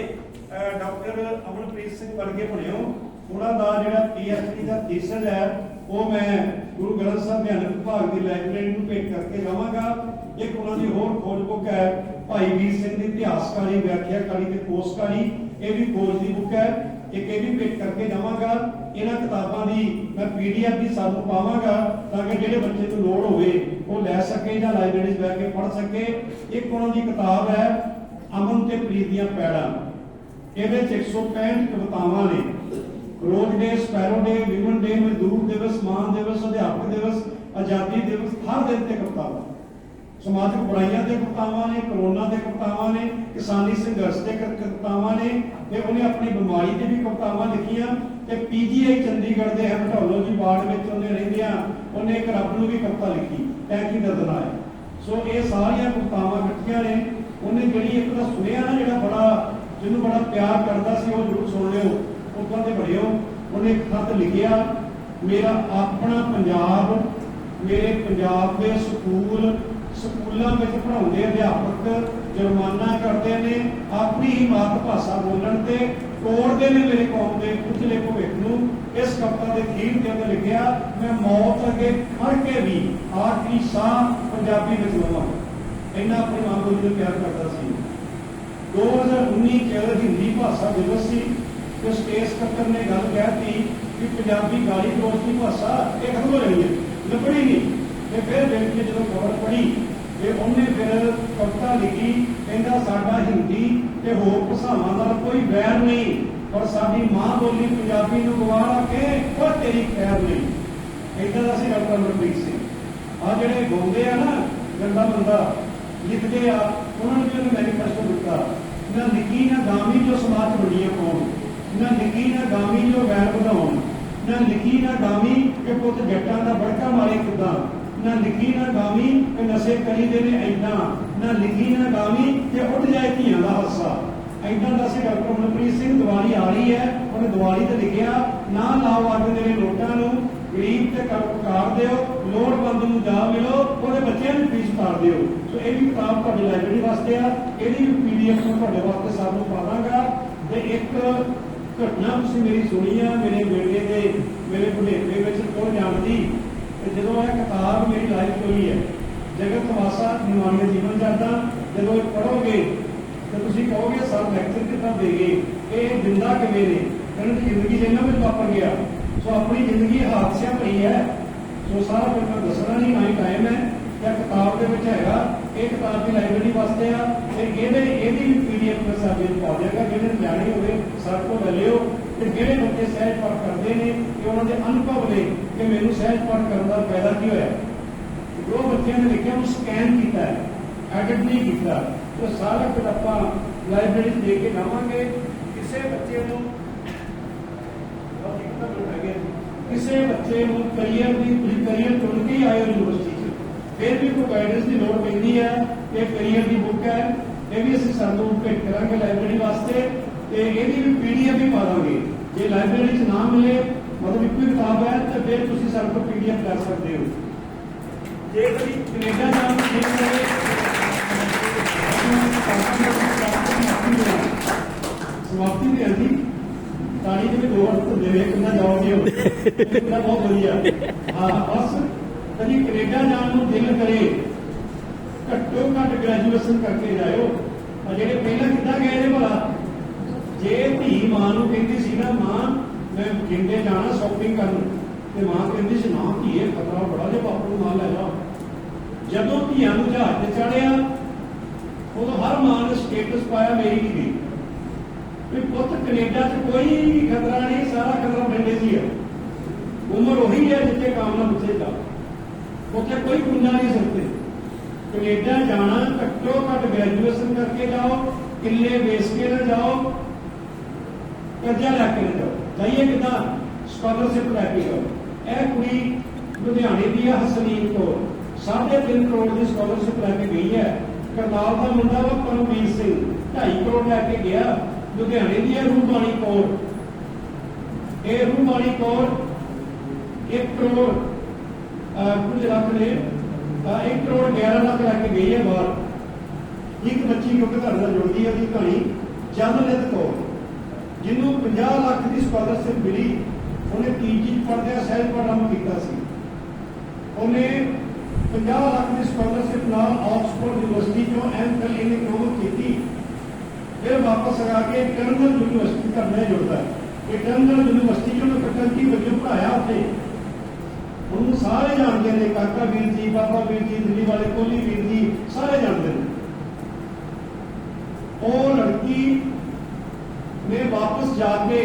ਡਾਕਟਰ ਅਮਨਪ੍ਰੀਤ ਸਿੰਘ ਵਰਗੇ ਬਣਿਓ ਉਹਨਾਂ ਦਾ ਜਿਹੜਾ ਪੀਐਚਡੀ ਦਾ ਥੀਸਿਸ ਹੈ, ਉਹ ਮੈਂ ਗੁਰੂ ਗ੍ਰੰਥ ਸਾਹਿਬ ਦੇ ਵਿਭਾਗ ਦੀ ਲਾਇਬ੍ਰੇਰੀ ਨੂੰ ਭੇਟ ਕਰਕੇ ਜਾਵਾਂਗਾ। ਇੱਕ ਉਹਨਾਂ ਦੀ ਹੋਰ ਖੋਜ ਬੁੱਕ ਹੈ ਭਾਈ ਵੀਰ ਸਿੰਘ ਦੀ ਇਤਿਹਾਸਕਾਰੀ, ਵਿਆਖਿਆਕਾਰੀ ਤੇ ਕੋਸਕਾਰੀ। ਇਹ ਵੀ ਖੋਜ ਦੀ ਬੁੱਕ ਹੈ ਇੱਕ ਇਹ ਵੀ ਭੇਟ ਕਰਕੇ ਜਾਵਾਂਗਾ, ਇਹਨਾਂ ਕਿਤਾਬਾਂ ਦੀ ਮੈਂ ਪੀਡੀਐਫ ਵੀ ਸਾਨੂੰ ਪਾਵਾਂਗਾ ਤਾਂ ਕਿ ਜਿਹੜੇ ਬੱਚੇ ਨੂੰ ਲੋੜ ਹੋਵੇ, ਉਹ ਲੈ ਸਕੇ ਜਾਂ ਲਾਇਬ੍ਰੇਰੀ 'ਚ ਬੈ ਕੇ ਪੜ੍ਹ ਸਕੇ। ਇੱਕ ਉਹਨਾਂ ਦੀ ਕਿਤਾਬ ਹੈ, ਅਮਨ ਤੇ ਪ੍ਰੀਤ ਦੀਆਂ ਪੈੜਾਂ। ਇਹਦੇ 'ਚ 165 ਕਵਿਤਾਵਾਂ ਨੇ। ਰੋਜ਼ ਡੇ ਸਪੈਰੋ ਡੇ ਵਿਮਨ ਡੇ ਮਜ਼ਦੂਰ ਦਿਵਸ, ਮਾਨ ਦਿਵਸ, ਅਧਿਆਪਕ ਦਿਵਸ, ਆਜ਼ਾਦੀ ਦਿਵਸ, ਹਰ ਦਿਨ ਤੇ ਕਵਿਤਾਵਾਂ। ਸਮਾਜਿਕ ਬੁਰਾਈਆਂ ਦੇ ਕਵਿਤਾਵਾਂ ਨੇ, ਕਰੋਨਾ ਦੇ ਕਵਿਤਾਵਾਂ ਨੇ, ਕਿਸਾਨੀ ਸੰਘਰਸ਼ ਦੇ ਕ- ਨੇ, ਤੇ ਉਹਨੇ ਆਪਣੀ ਬਿਮਾਰੀ ਤੇ ਵੀ ਕਵਿਤਾਵਾਂ ਲਿਖੀਆਂ, ਤੇ ਪੀਜੀਆਈ ਚੰਡੀਗੜ੍ਹ ਦੇ ਹੈਮਟੋਲੋਜੀ ਵਾਰਡ ਵਿੱਚ ਉਹਨੇ ਰਹਿੰਦਿਆਂ ਉਹਨੇ ਇੱਕ ਰੱਬ ਨੂੰ ਵੀ ਕਵਿਤਾ ਲਿਖੀ ਟੈਂਕੀ ਦਰਦ ਨਾਲ ਸੋ ਇਹ ਸਾਰੀਆਂ ਕਵਿਤਾਵਾਂ ਇਕੱਠੀਆਂ ਨੇ, ਉਹਨੇ ਜਿਹੜੀ ਇੱਕ ਦਾ ਸੁਣਿਆ ਨਾ ਜਿਹੜਾ ਬੜਾ, ਜਿਹਨੂੰ ਬੜਾ ਪਿਆਰ ਕਰਦਾ ਸੀ, ਉਹ ਜ਼ਰੂਰ ਸੁਣ ਲਿਓ ਉਦੋਂ ਤੇ ਬੜਿਓ ਉਹਨੇ ਇੱਕ ਲਿਖਿਆ, ਮੇਰਾ ਆਪਣਾ ਪੰਜਾਬ, ਮੇਰੇ ਪੰਜਾਬ ਦੇ ਸਕੂਲ ਸਕੂਲਾਂ ਵਿੱਚ ਪੜ੍ਹਾਉਂਦੇ ਅਧਿਆਪਕ ਜੁਰਮਾਨਾ ਕਰਦੇ ਨੇ, ਆਪਣੀ ਹੀ ਮਾਤ ਭਾਸ਼ਾ ਬੋਲਣ ਤੇ ਤੋੜਦੇ ਨੇ ਮੇਰੇ ਕੌਮ ਦੇ ਉਜਲੇ ਭਵਿੱਖ ਨੂੰ। ਇਸ ਕਵਿਤਾ ਦੇ ਅਖੀਰ ਤੇ ਉਹਨੇ ਲਿਖਿਆ, ਮੈਂ ਮੌਤ ਅੱਗੇ ਖੜ ਕੇ ਵੀ ਆਖਰੀ ਸਾਹ ਪੰਜਾਬੀ ਵਿੱਚ ਲਵਾਂ। ਇੰਨਾ ਆਪਣੀ ਮਾਂ ਬੋਲੀ ਨੂੰ ਪਿਆਰ ਕਰਦਾ ਸੀ। 2019 ਚ ਹਿੰਦੀ ਭਾਸ਼ਾ ਦਿਵਸ ਸੀ, ਤੇ ਕੇਸ ਸਕੱਤਰ ਨੇ ਗੱਲ ਕਹਿਤੀ ਕਿ ਪੰਜਾਬੀ ਗਾਲੀ ਗਲੋਚ ਦੀ ਭਾਸ਼ਾ ਇਹ ਖਤਮ ਹੋ ਰਹੀ ਹੈ, ਲੱਭਣੀ ਨਹੀਂ। ਤੇ ਫਿਰ ਦੇਖ ਕੇ ਜਦੋਂ ਖਬਰ ਪੜੀ ਤੇ ਉਹਨੇ ਫਿਰ ਕਵਿਤਾ ਲਿਖੀ, ਕਹਿੰਦਾ ਸਾਡਾ ਹਿੰਦੀ ਤੇ ਹੋਰ ਭਾਸ਼ਾਵਾਂ ਨਾਲ ਕੋਈ ਵੈਰ ਨਹੀਂ, ਪਰ ਸਾਡੀ ਮਾਂ ਬੋਲੀ ਪੰਜਾਬੀ ਨੂੰ ਗਵਾਰਾ ਕੇ ਉਹ ਤੇਰੀ ਖੈਰ ਨਹੀਂ ਇਦਾਂ ਦਾ ਸੀ ਡਾਕਟਰ ਮਨਪ੍ਰੀਤ ਸਿੰਘ। ਆ ਜਿਹੜੇ ਗਾਉਂਦੇ ਆ ਨਾ, ਗੰਦਾ ਬੰਦਾ, ਲਿਖਦੇ ਆ, ਉਹਨਾਂ ਨੂੰ ਵੀ ਮੈਨੀਫੈਸਟੋ ਦਿੱਤਾ। ਨਾ ਲਿਖੀ, ਨਾ ਗਾਮੀ ਜੋ ਸਮਾਜ ਬੜੀਆਂ ਪਾਉਣ। ਨਾ ਲਿਖੀ, ਨਾ ਗਾਮੀ ਜੋ ਵੈਰ ਵਧਾਉਣ। ਨਾ ਲਿਖੀ, ਨਾ ਗਾਮੀ ਕਿ ਪੁੱਤ ਜੱਟਾਂ ਦਾ ਬੜਕਾ ਮਾਰੇ ਕਿਦਾਂ। ਨਾ ਲਿਖੀ, ਨਾ ਗਾਮੀ ਕਿ ਨਸ਼ੇ ਕਰੀਦੇ ਨੇ ਐਦਾਂ ਨਾ ਲਿਖੀ, ਨਾ ਗਾਵੀ ਤੇ ਉੱਡ ਜਾਏ ਧੀਆਂ ਦਾ ਹਾਸਾ। ਐਦਾਂ ਦਾ ਸੀ ਡਾਕਟਰ ਮਨਪ੍ਰੀਤ ਸਿੰਘ, ਦੀਵਾਲੀ ਆ ਰਹੀ ਹੈ। ਉਹਨੇ ਦੀਵਾਲੀ ਤੇ ਲਿਖਿਆ, ਨਾ ਲਾਓ ਅੱਗ ਮੇਰੇ ਨੋਟਾਂ ਨੂੰ, ਗਰੀਬ ਤੇ ਕਰ ਦਿਓ, ਲੋੜਵੰਦ ਨੂੰ ਜਾ ਮਿਲੋ, ਉਹਦੇ ਬੱਚਿਆਂ ਨੂੰ ਫੀਸ ਤਾਰ ਦਿਓ। ਸੋ ਇਹ ਵੀ ਕਿਤਾਬ ਤੁਹਾਡੀ ਲਾਇਬ੍ਰੇਰੀ ਵਾਸਤੇ ਆ। ਇਹਦੀ ਵੀ ਪੀਡੀਐਫ ਮੈਂ ਤੁਹਾਡੇ ਵਾਸਤੇ ਸਭ ਨੂੰ ਪਾ ਤੇ ਇੱਕ ਘਟਨਾ ਤੁਸੀਂ ਮੇਰੀ ਸੁਣੀ ਆ, ਮੇਰੇ ਬੇਟੇ ਦੇ, ਮੇਰੇ ਬੁਢੇਪੇ ਵਿੱਚ ਕੋਲ ਜਾਣਦੀ? ਤੇ ਜਦੋਂ ਇਹ ਕਿਤਾਬ ਮੇਰੀ ਲਾਈਫ ਹੋਈ ਹੈ, ਜਗਤ ਵਾਸਾ ਨਿਵਾਣੀਆ ਜੀਵਨ ਜਾਂਦਾ ਜਦੋਂ ਇਹ ਪੜੋਗੇ ਤੇ ਤੁਸੀਂ ਕਹੋਗੇ ਸਰ ਲੈਕਚਰ ਕਿੱਦਾਂ ਦੇ ਗਏ ਇਹ ਜਿੰਦਾ ਕਿਵੇਂ ਨੇ? ਇਹਨਾਂ ਦੀ ਜ਼ਿੰਦਗੀ ਚ ਇਹਨਾਂ ਵਿੱਚ ਵਾਪਰ ਗਿਆ, ਸੋ ਆਪਣੀ ਜ਼ਿੰਦਗੀ ਹਾਦਸਿਆਂ ਭਰੀ ਹੈ। ਸੋ ਸਾਰਾ ਕੁਝ ਮੈਂ ਦੱਸਣਾ ਨਹੀਂ, ਨਾ ਹੀ ਟਾਈਮ ਹੈ। ਇਹ ਕਿਤਾਬ ਦੇ ਵਿੱਚ ਹੈਗਾ, ਇਹ ਕਿਤਾਬ ਦੀ ਲਾਇਬ੍ਰੇਰੀ ਵਾਸਤੇ ਆ। ਤੇ ਇਹਦੇ, ਇਹਦੀ ਵੀ ਪੀਡੀਐਫ ਮੈਂ ਸਾਡੇ ਨੂੰ ਪਾ ਦਿਆਂਗਾ ਜਿਹਨੇ ਜਾਣੀ ਹੋਵੇ ਸਾਡੇ ਕੋਲ ਲੈ ਲਿਓ ਤੇ ਜਿਹੜੇ ਬੱਚੇ ਸਹਿਜ ਪਾਠ ਕਰਦੇ ਨੇ ਕਿ ਉਹਨਾਂ ਦੇ ਅਨੁਭਵ ਨੇ ਕਿ ਮੈਨੂੰ ਸਹਿਜ ਪਾਠ ਕਰਨ ਦਾ ਫਾਇਦਾ ਕੀ ਹੋਇਆ? ਜੋ ਬੱਚਿਆਂ ਨੇ ਲਿਖਿਆ, ਉਹ ਸਕੈਨ ਕੀਤਾ ਹੈ, ਐਡਿਟ ਨਹੀਂ ਕੀਤਾ। ਤੇ ਸਾਰਾ ਕੁਝ ਆਪਾਂ ਲਾਇਬ੍ਰੇਰੀ 'ਚ ਦੇ ਕੇ ਜਾਵਾਂਗੇ, ਕਿਸੇ ਬੱਚੇ ਨੂੰ ਉਹ ਇੱਕ ਤਾਂ ਮਿੰਟ ਹੈਗੇ। ਕਿਸੇ ਬੱਚੇ ਨੂੰ ਕਰੀਅਰ ਦੀ, ਤੁਸੀਂ ਕਰੀਅਰ ਚੁਣ ਕੇ ਹੀ ਆਏ ਹੋ ਯੂਨੀਵਰਸਿਟੀ 'ਚ। ਫਿਰ ਵੀ ਕੋਈ ਗਾਈਡੈਂਸ ਦੀ ਲੋੜ ਪੈਂਦੀ ਹੈ, ਇਹ ਕਰੀਅਰ ਦੀ ਬੁੱਕ ਹੈ, ਇਹ ਵੀ ਅਸੀਂ ਸਾਨੂੰ ਭੇਟ ਕਰਾਂਗੇ ਲਾਇਬ੍ਰੇਰੀ ਵਾਸਤੇ, ਤੇ ਇਹਦੀ ਵੀ ਪੀਡੀਐਫ ਵੀ ਪਾ ਦਾਂਗੇ ਜੇ ਲਾਇਬ੍ਰੇਰੀ 'ਚ ਨਾ ਮਿਲੇ, ਮਤਲਬ ਇੱਕੋ ਹੀ ਕਿਤਾਬ ਹੈ ਤਾਂ ਫਿਰ ਤੁਸੀਂ ਸਾਡੇ ਕੋਲ ਪੀਡੀਐਫ ਲੈ ਸਕਦੇ ਹੋ। ਜੇ ਕਦੀ ਕੈਨੇਡਾ ਜਾਣ ਦੀ ਦੇਖ ਕਰੇ ਸਮਾਪਤੀ ਦੀ ਅੰਦੀ ਤਾੜੀ ਦੇ ਵਿੱਚ ਦੋ ਹੱਥ ਦੇ ਵੇ ਕਿੰਨਾ ਜਾਓਗੇ ਹੋ ਕਿੰਨਾ ਬਹੁਤ ਵਧੀਆ। ਹਾਂ, ਬਸ ਕਦੀ ਕੈਨੇਡਾ ਜਾਣ ਨੂੰ ਦਿਲ ਕਰੇ, ਘੱਟੋ ਘੱਟ ਗ੍ਰੈਜੂਏਸ਼ਨ ਕਰਕੇ ਜਾਇਓ। ਆ ਜਿਹੜੇ ਪਹਿਲਾਂ ਕਿੱਦਾਂ ਗਏ ਨੇ ਭਲਾ? ਜੇ ਧੀ ਮਾਂ ਨੂੰ ਕਹਿੰਦੀ ਸੀ ਨਾ, ਮਾਂ ਮੈਂ ਬਠਿੰਡੇ ਜਾਣਾ ਸ਼ਾਪਿੰਗ ਕਰਨ। ਤੇ ਮਾਂ ਕਹਿੰਦੀ ਸੀ ਨਾ ਧੀਏ, ਖਤਰਾ ਬੜਾ ਜੇ ਬਾਪੂ ਨੂੰ ਨਾਲ ਲੈ ਜਾ। ਜਦੋਂ ਧੀਆਂ ਨੂੰ ਜਹਾਜ਼ ਤੇ ਚੜਿਆ ਉਦੋਂ ਹਰ ਮਾਂ ਨੇ ਸਟੇਟਸ ਪਾਇਆ ਮੇਰੀ ਕੀ ਵੀ ਪੁੱਤ, ਕੈਨੇਡਾ 'ਚ ਕੋਈ ਖਤਰਾ ਨਹੀਂ, ਸਾਰਾ ਖਤਰਾ ਬਠਿੰਡੇ 'ਚ ਹੈ ਉਮਰ ਉਹੀ ਹੈ ਜਿੱਥੇ ਕਾਮਨਾ ਪੁੱਛੇਗਾ ਉੱਥੇ ਕੋਈ ਪੁੰਨਾ ਨਹੀਂ ਸਕਦੇ ਕੈਨੇਡਾ ਜਾਣਾ, ਘੱਟੋ ਘੱਟ ਗ੍ਰੈਜੂਏਸ਼ਨ ਕਰਕੇ ਜਾਓ, ਕਿੱਲੇ ਵੇਚ ਕੇ ਨਾ ਜਾਓ, ਕਰਜ਼ਾ ਲੈ ਕੇ ਨਾ ਜਾਓ। ਜਾਈਏ ਕਿਦਾਂ? ਸਕਾਲਰਸ਼ਿਪ ਲੈ ਕੇ ਆਓ। ਇਹ ਕੁੜੀ ਲੁਧਿਆਣੇ ਦੀ ਆ ਹਸਨੀਨ ਤੋਂ 3.5 ਕਰੋੜ ਦੀ ਸਕਾਲਰਸ਼ਿਪ ਲੈ ਕੇ ਗਈ ਹੈ। ਕਰਨਾਲ ਦਾ ਮੁੰਡਾ ਵਾ ਪਰਮਵੀਰ ਸਿੰਘ। 2.5 ਕਰੋੜ ਲੈ ਕੇ ਗਿਆ। ਲੁਧਿਆਣੇ ਦੀ ਹੈ ਰੂਪਾਣੀ ਕੌਰ। ਇਹ ਰੂਪਾਣੀ ਕੌਰ 1 ਕਰੋੜ ਕੁਝ ਲੱਖ ਨੇ। 1 ਕਰੋੜ 11 ਲੱਖ ਲੈ ਕੇ ਗਈ ਹੈ ਬਾਹਰ। ਇੱਕ ਬੱਚੀ ਕਿਉਂਕਿ ਘਰ ਨਾਲ ਜੁੜਦੀ ਹੈ ਉਹਦੀ ਕਹਾਣੀ। ਜਨਨਿਤ ਕੌਰ। ਜਿਹਨੂੰ 50 ਲੱਖ ਦੀ ਸਕਾਲਰਸ਼ਿਪ ਮਿਲੀ, ਉਹਨੇ ਪੀਜੀ ਪੜ੍ਹਦਿਆਂ ਸਹਿਜ ਪ੍ਰੋਗਰਾਮ ਕੀਤਾ ਸੀ। ਉਹਨੇ 50 ਲੱਖ ਦੀ ਸਕਾਲਰਸ਼ਿਪ ਨਾਲ ਆਕਸਫੋਰਡ ਯੂਨੀਵਰਸਿਟੀ ਤੋਂ ਐਮਫਿਲ ਇਨ ਇਕਨੋਮਿਕ ਕੀਤੀ। ਫਿਰ ਵਾਪਸ ਆ ਕੇ ਕਰਨਲ ਯੂਨੀਵਰਸਿਟੀ ਕਰਨੇ ਜੁੜਦਾ ਹੈ। ਇਹ ਕਰਨਲ ਯੂਨੀਵਰਸਿਟੀ ਚੋਂ ਫੈਕਲਟੀ ਵਜੋਂ ਪੜਾਇਆ ਉੱਥੇ। ਉਹਨੂੰ ਸਾਰੇ ਜਾਣਦੇ ਨੇ, ਕਾਕਾ ਵੀਰ ਜੀ, ਬਾਬਾ ਵੀਰ ਜੀ, ਦਿੱਲੀ ਵਾਲੇ ਕੋਹਲੀ ਵੀਰ ਜੀ, ਸਾਰੇ ਜਾਣਦੇ ਨੇ। ਉਹ ਲੜਕੀ ਨੇ ਵਾਪਸ ਜਾ ਕੇ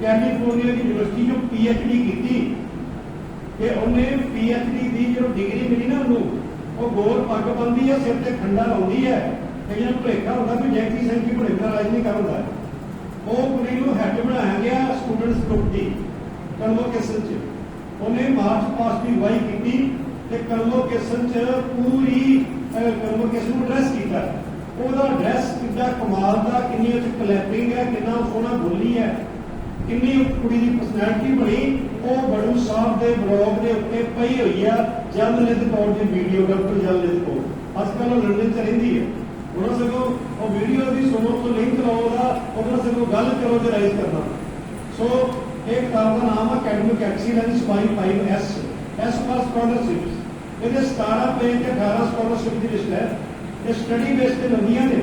ਕੈਲੀਫੋਰਨੀਆ ਦੀ ਯੂਨੀਵਰਸਿਟੀ ਤੋਂ ਪੀਐਚਡੀ ਕੀਤੀ। ਕਿ ਉਹਨੇ ਪੀਐਚਡੀ ਦੀ ਜਦੋਂ ਡਿਗਰੀ ਮਿਲੀ ਨਾ ਉਹਨੂੰ, ਉਹ ਗੋਲ ਪੱਗ ਬੰਦੀ ਹੈ ਸਿਰ ਤੇ ਖੰਡਾ ਲਾਉਂਦੀ ਹੈ ਕਈਆਂ ਨੂੰ ਭੁਲੇਖਾ ਹੁੰਦਾ ਵੀ ਜੈਕੀ ਸਿੰਘ ਕੀ ਭੁਲੇਖਾ ਰਾਜ ਨਹੀਂ ਕਰਦਾ। ਉਹ ਕੁੜੀ ਨੂੰ ਹੈੱਡ ਬਣਾਇਆ ਗਿਆ ਸਟੂਡੈਂਟਸ ਗਰੁੱਪ ਦੀ ਕਨਵੋਕੇਸ਼ਨ ਚ। ਉਹਨੇ ਮਾਰਚ ਪਾਸ ਦੀ ਅਗਵਾਈ ਕੀਤੀ ਤੇ ਕਨਵੋਕੇਸ਼ਨ ਚ ਪੂਰੀ ਕਨਵੋਕੇਸ਼ਨ ਨੂੰ ਐਡਰੈਸ ਕੀਤਾ। ਉਹਦਾ ਐਡਰੈਸ ਕਿੰਨਾ ਕਮਾਲ ਦਾ, ਕਿੰਨੀ ਉਹ ਕਲੈਪਿੰਗ ਹੈ, ਕਿੰਨਾ ਸੋਹਣਾ ਬੋਲੀ ਹੈ, ਕਿੰਨੀ ਉਹ ਕੁੜੀ ਦੀ ਪਰਸਨੈਲਿਟੀ ਬਣੀ, ਉਹ ਬੜੂ ਸਾਹਿਬ ਦੇ ਬਲੌਗ ਦੇ ਉੱਤੇ ਪਈ ਹੋਈ ਆ ਜਨਲਿਤ ਕੌਰ ਦੀ ਵੀਡੀਓ ਡਾਕਟਰ ਜਨਲਿਤ ਕੌਰ। ਅੱਜ ਕੱਲ੍ਹ ਉਹ ਲੰਡਨ ਚ ਰਹਿੰਦੀ ਹੈ। ਉਹਨਾਂ ਸਗੋਂ ਉਹ ਵੀਡੀਓ ਦੀ ਸੁਣੋ ਤੋਂ ਲਿੰਕ ਲਾਉਗਾ ਉਹਨਾਂ ਸਗੋਂ ਗੱਲ ਕਰੋ ਤੇ ਰਾਈਜ਼ ਕਰਨਾ। ਸੋ ਇਹ ਕਿਤਾਬ ਦਾ ਨਾਮ ਹੈ academic excellence by 5S S for scholarships ਇਹਦੇ 17 ਪੇਜ ਤੇ 18 ਸਕਾਲਰਸ਼ਿਪ ਦੀ ਲਿਸਟ ਹੈ। ਇਹ ਸਟੱਡੀ ਬੇਸ ਤੇ ਲੰਦੀਆਂ ਨੇ।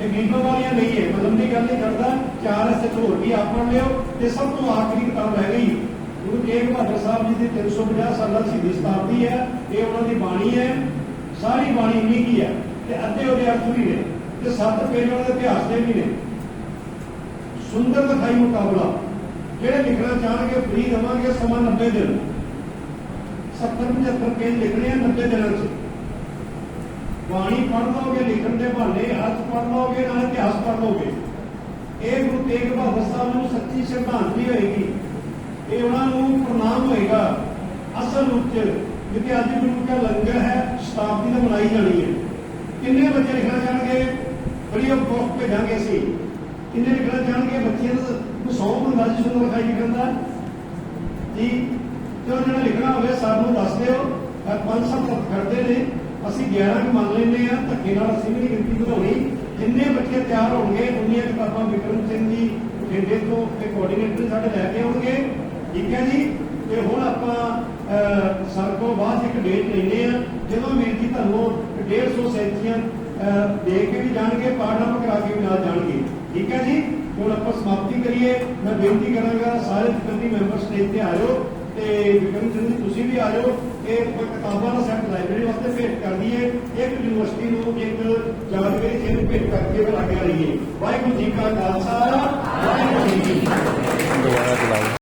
ਇਹ ਗੀਤਾਂ ਵਾਲੀਆਂ ਨਹੀਂ ਹੈ। ਮੈਂ ਲੰਬੀ ਗੱਲ ਨਹੀਂ ਕਰਦਾ, ਚਾਰ ਐਸੇ ਹੋਰ ਵੀ ਆਪ ਪੜ੍ਹ ਲਿਓ ਤੇ ਸਭ ਤੋਂ ਆਖਰੀ ਕਿਤਾਬ ਰਹਿ ਗਈ। ਗੁਰੂ ਤੇਗ ਬਹਾਦਰ ਸਾਹਿਬ ਜੀ ਦੀ 350 ਸਾਲਾਂ ਦੀ ਸ਼ਤਾਬਦੀ ਹੈ, ਇਹ ਉਹਨਾਂ ਦੀ ਬਾਣੀ ਹੈ। ਸਾਰੀ ਬਾਣੀ ਇੰਨੀ ਕੀ ਹੈ ਤੇ ਅੱਧੇ ਉਹਦੇ ਅਰਥ ਵੀ ਨੇ ਤੇ ਸੱਤ ਪੇਜ ਦੇ ਇਤਿਹਾਸ ਦੇ ਵੀ ਨੇ। ਸੁੰਦਰ ਦਿਖਾਈ ਮੁਕਾਬਲਾ। ਜਿਹੜੇ ਲਿਖਣਾ ਚਾਹਣਗੇ ਫ੍ਰੀ ਦੇਵਾਂਗੇ ਸਮਾਂ 90 ਦਿਨ। 70 75 ਪੇਜ ਲਿਖਣੇ ਆ 90 ਦਿਨਾਂ 'ਚ। ਬਾਣੀ ਪੜ੍ਹ ਲਓਗੇ, ਲਿਖਣ ਦੇ ਬਹਾਨੇ ਅਰਥ ਪੜ੍ਹ ਲਓਗੇ, ਨਾਲ ਇਤਿਹਾਸ ਪੜ੍ਹ ਲਓਗੇ। ਇਹ ਗੁਰੂ ਤੇਗ ਬਹਾਦਰ ਸਾਹਿਬ ਨੂੰ ਸੱਚੀ ਸ਼ਰਧਾਂਜਲੀ ਹੋਏਗੀ। ਇਹ ਉਹਨਾਂ ਨੂੰ ਪ੍ਰਣਾਮ ਹੋਏਗਾ। ਅਸਲ ਰੂਪ ਚ ਜਿੱਥੇ ਅੱਜ ਗੁਰੂ ਕਾ ਲੰਗਰ ਹੈ, ਸ਼ਤਾਬਦੀ ਦਾ ਮਨਾਈ ਜਾਣੀ ਹੈ। ਕਿੰਨੇ ਬੱਚੇ ਲਿਖਣਾ ਜਾਣਗੇ? ਬੜੀ ਬੁੱਕ ਭੇਜਾਂਗੇ ਅਸੀਂ। ਕਿੰਨੇ ਲਿਖਣਾ ਜਾਣਗੇ? ਬੱਚਿਆਂ ਨੂੰ 100 ਬੰਦਾ ਜੀ ਲਿਖਾਈ ਲਿਖਣ ਜੀ ਜੋ ਜਿਹੜਾ ਲਿਖਣਾ ਹੋਵੇ, ਸਾਨੂੰ ਦੱਸ ਦਿਓ। ਅਹ ਪੰਜ ਸੱਤ ਕਰਦੇ ਨੇ। ਅਸੀਂ 11 ਕੁ ਮੰਨ ਲੈਂਦੇ ਆ ਧੱਕੇ ਨਾਲ ਅਸੀਂ ਵੀ ਨਹੀਂ ਗਿਣਤੀ ਵਧਾਉਣੀ। ਜਿੰਨੇ ਬੱਚੇ ਤਿਆਰ ਹੋਣਗੇ ਉਨੀਆਂ ਕਿਤਾਬਾਂ ਵਿਕਰਮ ਸਿੰਘ ਜੀ ਬਠਿੰਡੇ ਤੋਂ ਤੇ ਕੋਆਰਡੀਨੇਟਰ ਸਾਡੇ ਲੈ ਕੇ ਆਉਣਗੇ। ਠੀਕ ਹੈ ਜੀ? ਤੇ ਹੁਣ ਆਪਾਂ ਸਰ ਕੋਲ ਬਾਅਦ ਇੱਕ ਡੇਟ ਲੈਂਦੇ ਆ ਜਦੋਂ ਵੀਰ ਤੁਹਾਨੂੰ 150 ਸੈਂਚੀਆਂ ਅਹ, ਦੇ ਕੇ ਵੀ ਜਾਣਗੇ ਪਾਠਾਂ ਕਰਾ ਕੇ ਵੀ ਨਾਲ ਜਾਣਗੇ। ਠੀਕ ਹੈ ਜੀ? ਹੁਣ ਆਪਾਂ ਸਮਾਪਤੀ ਕਰੀਏ। ਮੈਂ ਬੇਨਤੀ ਕਰਾਂਗਾ ਸਾਰੇ ਕਮੇਟੀ ਮੈਂਬਰ ਸਟੇਜ ਤੇ ਆਇਓ ਤੇ ਵਿਕਰਮ ਸਿੰਘ ਜੀ ਤੁਸੀਂ ਵੀ ਆਇਓ ਇਹ ਕੋਈ ਕਿਤਾਬਾਂ ਦਾ ਸੈੱਟ ਲਾਇਬ੍ਰੇਰੀ ਵਾਸਤੇ ਭੇਟ ਕਰ ਦਈਏ ਇੱਕ ਯੂਨੀਵਰਸਿਟੀ ਨੂੰ ਇੱਕ ਯਾਦਗਾਰੀ ਚਿੰਨ੍ਹ ਭੇਟ ਕਰਕੇ ਬਣਾ ਕੇ ਰਹੀਏ ਵਾਹਿਗੁਰੂ ਜੀ ਕਾ ਖਾਲਸਾ, ਵਾਹਿਗੁਰੂ ਜੀ ਕੀ ਫਤਿਹ।